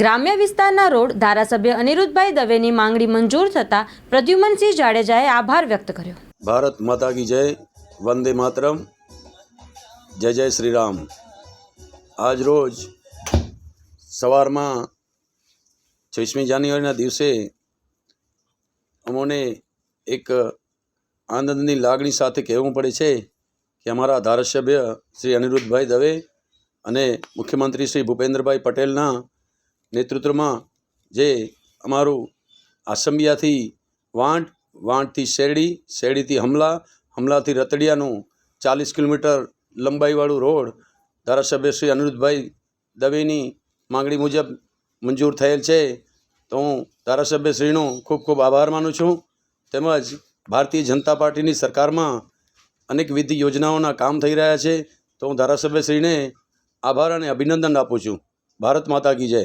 ગ્રામ્ય વિસ્તારના રોડ ધારાસભ્ય અનિરુદ્ધભાઈ દવેની માંગણી મંજૂર થતાં પ્રદ્યુમનસિંહ જાડેજાએ આભાર વ્યક્ત કર્યો. ભારત માતા કી જય, વંદે માતરમ, જય જય શ્રી રામ આજ રોજ સવારમાં છવ્વીસમી જાન્યુઆરીના દિવસે અમોને એક આનંદની લાગણી સાથે કહેવું પડે છે કે અમારા ધારાસભ્ય શ્રી અનિરુદ્ધભાઈ દવે અને મુખ્યમંત્રી શ્રી ભૂપેન્દ્રભાઈ પટેલના નેતૃત્વમાં જે અમારું આસંબિયાથી વાંટ વાંટથી શેરડી, શેરડીથી હમલા, હમલાથી રતડિયાનું ચાલીસ કિલોમીટર લંબાઈવાળું રોડ ધારાસભ્ય શ્રી અનિરુદ્ધભાઈ દવેની માંગણી મુજબ મંજૂર થયેલ છે. તો હું ધારાસભ્યશ્રીનો ખૂબ ખૂબ આભાર માનું છું. તેમજ ભારતીય જનતા પાર્ટીની સરકારમાં અનેકવિધ યોજનાઓના કામ થઈ રહ્યા છે. તો હું ધારાસભ્યશ્રીને આભાર અને અભિનંદન આપું છું. ભારત માતા કી જય.